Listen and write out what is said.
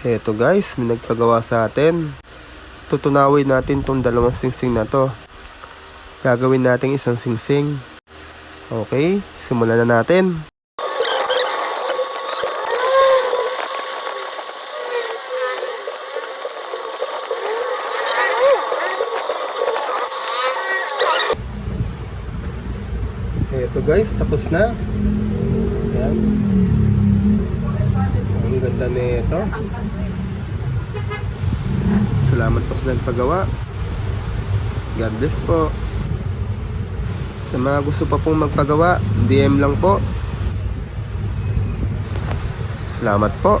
Eto guys, may nagpagawa sa atin. Tutunawin natin tong dalawang singsing na to. Gagawin natin isang singsing. Okay, simulan na natin. Eto guys, tapos na. Yan. Ganda nito. Salamat po sa nagpagawa. God bless po. Sa mga gusto pa pong magpagawa, DM lang po. Salamat po.